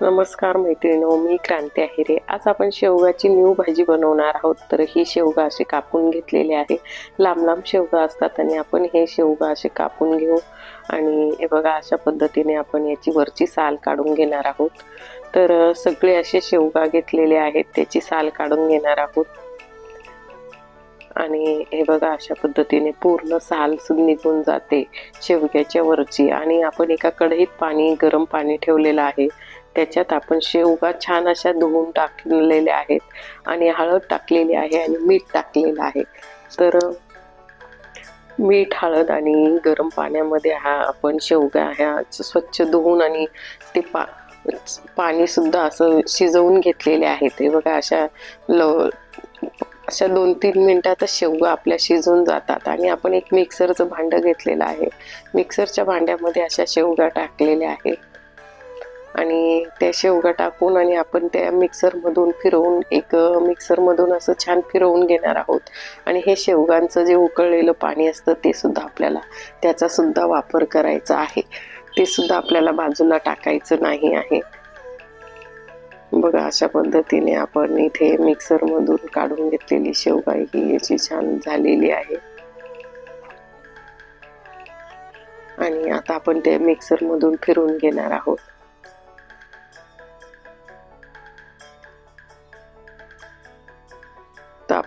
नमस्कार मैत्रिणो मी क्रांती आहिरे. आज आपण शेवगाची न्यू भाजी बनवणार आहोत. तर ही शेवगा अशी कापून घेतलेली आहे. लांब लांब शेवगा असतात आणि आपण हे शेवगा असे कापून घेऊ. आणि हे बघा अशा पद्धतीने आपण याची वरची साल काढून घेणार आहोत. तर सगळे असे शेवगा घेतलेले आहेत. त्याची साल काढून घेणार आहोत. आणि हे बघा अशा पद्धतीने पूर्ण साल निघून जाते शेवग्याच्या वरची. आणि आपण एका कढईत पाणी गरम पाणी ठेवलेलं आहे. त्याच्यात आपण शेवगा छान अशा धुवून टाकलेल्या आहेत आणि हळद टाकलेली आहे आणि मीठ टाकलेलं आहे. तर मीठ हळद आणि गरम पाण्यामध्ये हा आपण शेवगा ह्या स्वच्छ धुवून आणि ते पा पाणी सुद्धा असं शिजवून घेतलेले आहे ते बघा अशा ल अशा दोन तीन मिनटातच शेवगा आपल्या शिजून जातात आणि आपण एक मिक्सरचं भांडं घेतलेलं आहे. मिक्सरच्या भांड्यामध्ये अशा शेवगा टाकलेल्या आहेत. आणि त्या शेवगा टाकून आणि आपण त्या मिक्सरमधून फिरवून एक मिक्सरमधून असं छान फिरवून घेणार आहोत. आणि हे शेवगांचं जे उकळलेलं पाणी असतं ते सुद्धा आपल्याला त्याचा सुद्धा वापर करायचा आहे. ते सुद्धा आपल्याला बाजूला टाकायचं नाही आहे. बघा अशा पद्धतीने आपण इथे मिक्सरमधून काढून घेतलेली शेवगा ही याची छान झालेली आहे. आणि आता आपण ते मिक्सरमधून फिरवून घेणार आहोत.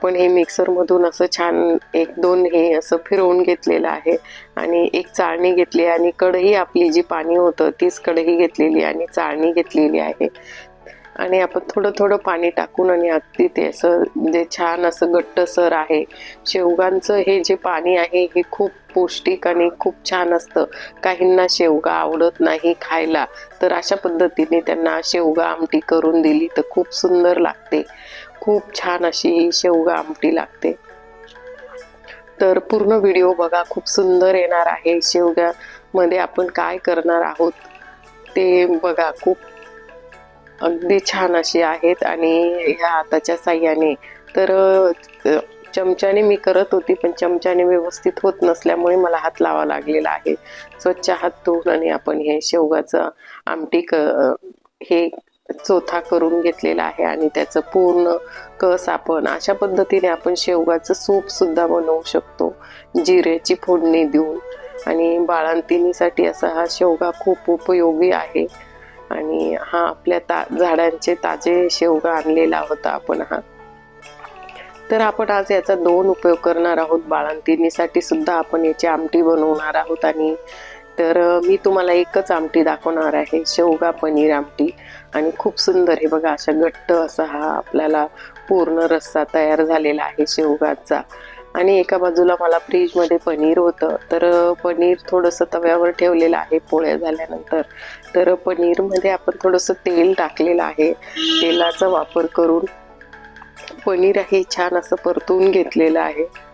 आपण हे मिक्सरमधून असं छान एक दोन हे असं फिरवून घेतलेलं आहे. आणि एक चाळणी घेतली आणि कढई आपली जी पाणी होतं तीच कढई घेतलेली आणि चाळणी घेतलेली आहे. आणि आपण थोडं थोडं पाणी टाकून आणि अगदी ते असं जे छान असं घट्टसर आहे शेवगांचं हे जे पाणी आहे हे खूप पौष्टिक आणि खूप छान असतं. काहींना शेवगा आवडत नाही खायला तर अशा पद्धतीने त्यांना शेवगा आमटी करून दिली तर खूप सुंदर लागते. खूप छान अशी शेवगा आमटी लागते. तर पूर्ण व्हिडिओ बघा खूप सुंदर येणार आहे शेवग्यामध्ये आपण काय करणार आहोत ते बघा खूप अगदी छान अशी आहेत आणि ह्या हाताच्या साह्याने. तर चमच्याने मी करत होती पण चमच्याने व्यवस्थित होत नसल्यामुळे मला हात लावा लागलेला आहे. स्वच्छ हात धुवून आणि आपण हे शेवगाचं आमटी क हे चोथा करून घेतलेला आहे आणि त्याचं पूर्ण कस आपण अशा पद्धतीने आपण शेवगाचं सूप सुद्धा बनवू शकतो. जिऱ्याची फोडणी देऊन. आणि बाळांतिनीसाठी असा हा शेवगा खूप उपयोगी आहे. आणि हा आपल्या ता झाडांचे ताजे शेवगा आणलेला होता आपण हा. तर आपण आज याचा दोन उपयोग करणार आहोत. बाळांतिनीसाठी सुद्धा आपण याची आमटी बनवणार आहोत आणि तर मी तुम्हाला एकच आमटी दाखवणार आहे शेवगा पनीर आमटी. आणि खूप सुंदर हे बघा अशा घट्ट असा हा आपल्याला पूर्ण रस्सा तयार झालेला आहे शेवगाचा. आणि एका बाजूला मला फ्रीजमध्ये पनीर होतं. तर पनीर थोडंसं तव्यावर ठेवलेलं आहे पोळ्या झाल्यानंतर. तर पनीरमध्ये आपण थोडंसं तेल टाकलेलं आहे. तेलाचा वापर करून पनीर हे छान असं परतून घेतलेलं आहे.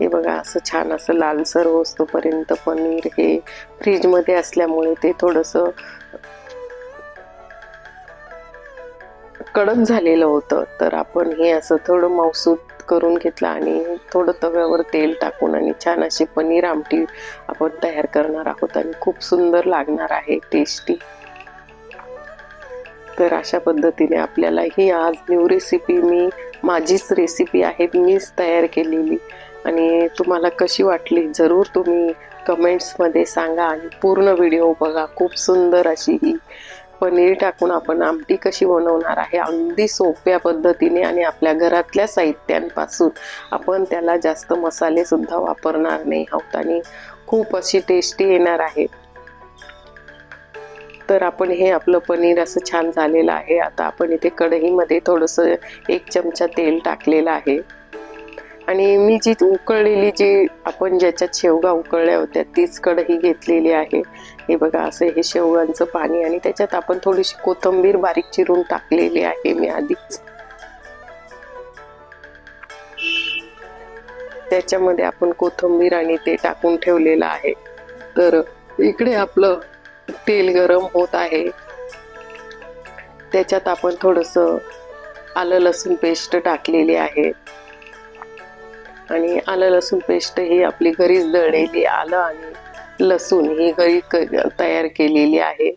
हे बघा असं छान असं लालसर होतोपर्यंत पनीर हे फ्रीजमध्ये असल्यामुळे ते थोडंसं कडक झालेलं होतं. तर आपण हे असं थोडं मौसूत करून घेतलं आणि थोडं तव्यावर तेल टाकून आणि छान अशी पनीर आमटी आपण तयार करणार आहोत आणि खूप सुंदर लागणार आहे टेस्टी. तर अशा पद्धतीने आपल्याला ही आज न्यू रेसिपी मी माझीच रेसिपी आहे मीच तयार केलेली. आणि तुम्हाला कशी वाटली जरूर तुम्ही कमेंट्समध्ये सांगा आणि पूर्ण व्हिडिओ बघा. खूप सुंदर अशी ही पनीर टाकून आपण आमटी कशी बनवणार आहे अगदी सोप्या पद्धतीने आणि आपल्या घरातल्या साहित्यांपासून आपण त्याला जास्त मसालेसुद्धा वापरणार नाही आहोत आणि खूप अशी टेस्टी येणार आहे. तर आपण हे आपलं पनीर असं छान झालेलं आहे. आता आपण इथे कढईमध्ये थोडंसं एक चमचा तेल टाकलेलं आहे. आणि मी जी उकळलेली जी आपण ज्याच्यात शेवगा उकळल्या होत्या तीच कढई घेतलेली आहे. हे बघा असं हे शेवगांचं पाणी आणि त्याच्यात आपण थोडीशी कोथिंबीर बारीक चिरून टाकलेली आहे मी आधीच. त्याच्यामध्ये आपण कोथिंबीर आणि ते टाकून ठेवलेलं आहे. तर इकडे आपलं तेल गरम होत आहे. त्याच्यात आपण थोडंसं आलं लसूण पेस्ट टाकलेली आहे. आणि आलं लसूण पेस्ट ही आपली घरीच दळलेली आलं आणि लसूण ही घरी क- तयार केलेली आहे.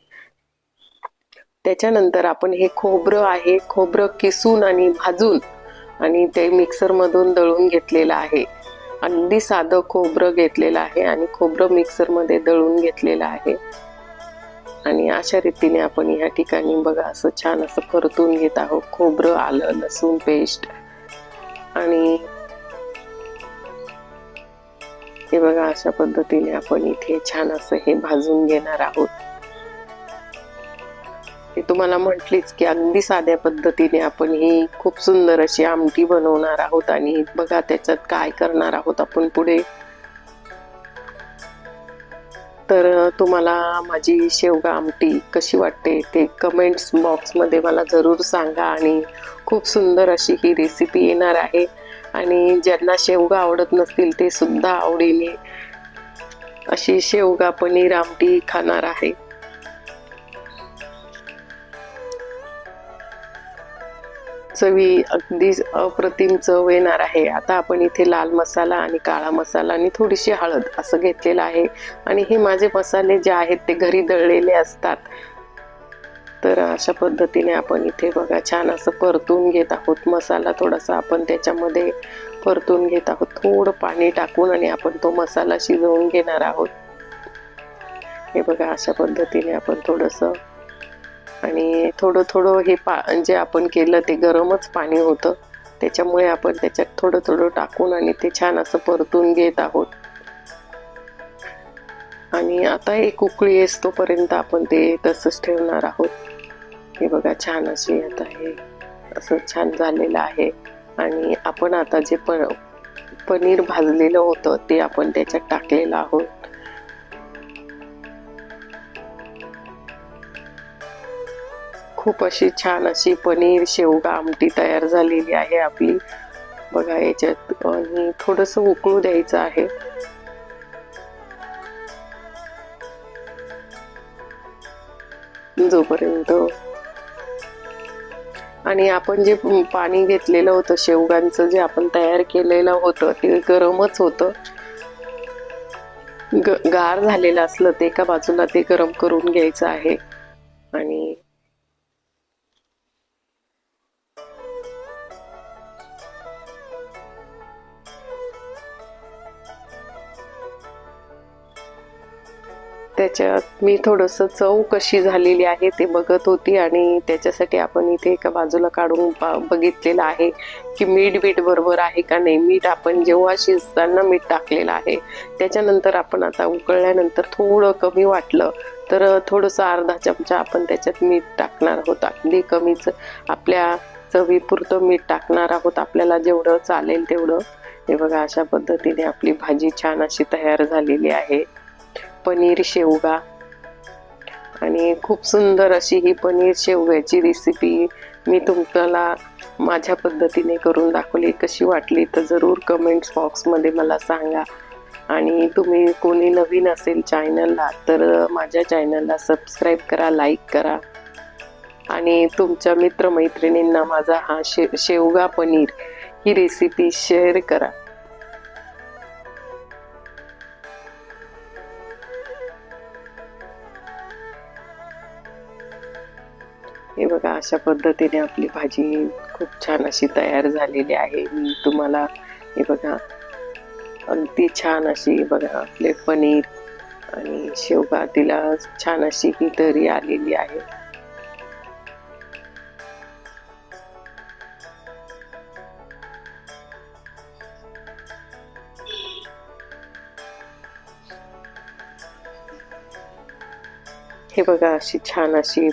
त्याच्यानंतर आपण हे खोबरं आहे खोबरं किसून आणि भाजून आणि ते मिक्सरमधून दळून घेतलेलं आहे. अगदी साधं खोबरं घेतलेलं आहे आणि खोबरं मिक्सरमध्ये दळून घेतलेलं आहे. आणि अशा रीतीने आपण या ठिकाणी बघा असं छान असं परतून घेत आहोत. खोबरं आलं लसूण पेस्ट. आणि हे बघा अशा पद्धतीने आपण इथे छान असं हे भाजून घेणार आहोत. मी तुम्हाला म्हटलीच की अगदी साध्या पद्धतीने आपण ही खूप सुंदर अशी आमटी बनवणार आहोत आणि बघा त्याच्यात काय करणार आहोत आपण पुढे. तर तुम्हाला माझी शेवगा आमटी कशी वाटते ते कमेंट्स बॉक्समध्ये मला जरूर सांगा आणि खूप सुंदर अशी ही रेसिपी येणार आहे. आणि ज्यांना शेवगा आवडत नसतील ते सुद्धा आवडीने अशी शेवगा पनीर आमटी खाणार आहे. चवी अगदी अप्रतिम चव येणार आहे. आता आपण इथे लाल मसाला आणि काळा मसाला आणि थोडीशी हळद असं घेतलेलं आहे. आणि हे माझे मसाले जे आहेत ते घरी दळलेले असतात. तर अशा पद्धतीने आपण इथे बघा छान असं परतून घेत आहोत. मसाला थोडासा आपण त्याच्यामध्ये परतून घेत आहोत. थोडं पाणी टाकून आणि आपण तो मसाला शिजवून घेणार आहोत. हे बघा अशा पद्धतीने आपण थोडंसं आणि थोडं थोडं हे पा जे आपण केलं ते गरमच पाणी होतं. त्याच्यामुळे आपण त्याच्यात थोडं थोडं टाकून आणि ते छान असं परतून घेत आहोत. आणि आता एक उकळी येस तोपर्यंत आपण ते तसंच ठेवणार आहोत. हे बघा छान अशी आता हे असं छान झालेलं आहे. आणि आपण आता जे पण पनीर भाजलेलं होतं ते आपण त्याच्यात टाकलेलं आहोत. खूप अशी छान अशी पनीर शेवगा आमटी तयार झालेली आहे आपली. बघा याच्यात आणि थोडस उकळू द्यायचं आहे. जोपर्यंत आणि आपण जे पाणी घेतलेलं होतं शेवगांचं जे आपण तयार केलेलं होतं ते गरमच होतं. ग गार झालेलं असलं ते एका बाजूला ते गरम करून घ्यायचं आहे. आणि त्याच्यात मी थोडंसं चव कशी झालेली आहे ते बघत होती आणि त्याच्यासाठी आपण इथे एका बाजूला काढून बघितलेलं आहे की मीठ बीठ बरोबर आहे का नाही. मीठ आपण जेव्हा शिजताना मीठ टाकलेलं आहे. त्याच्यानंतर आपण आता उकळल्यानंतर थोडं कमी वाटलं तर थोडंसं अर्धा चमचा आपण त्याच्यात मीठ टाकणार आहोत. अगदी कमीच आपल्या चवीपुरतं मीठ टाकणार आहोत. आपल्याला जेवढं चालेल तेवढं. हे बघा अशा पद्धतीने आपली भाजी छान अशी तयार झालेली आहे. पनीर शेवगा. आणि खूप सुंदर अशी ही पनीर शेवग्याची रेसिपी मी तुम्हाला माझ्या पद्धतीने करून दाखवली. कशी वाटली तर जरूर कमेंट्स बॉक्समध्ये मला सांगा. आणि तुम्ही कोणी नवीन असेल चॅनलला तर माझ्या चॅनलला सबस्क्राईब करा लाईक करा. आणि तुमच्या मित्रमैत्रिणींना माझा हा शे शेवगा पनीर ही रेसिपी शेअर करा. हे बघा अशा पद्धतीने आपली भाजी खूप छान अशी तयार झालेली आहे. मी तुम्हाला हे बघा अगदी छान अशी बघा आपले पनीर आणि शेवगा तिला छान अशी ही तरी आलेली आहे. हे बघा अशी छान अशी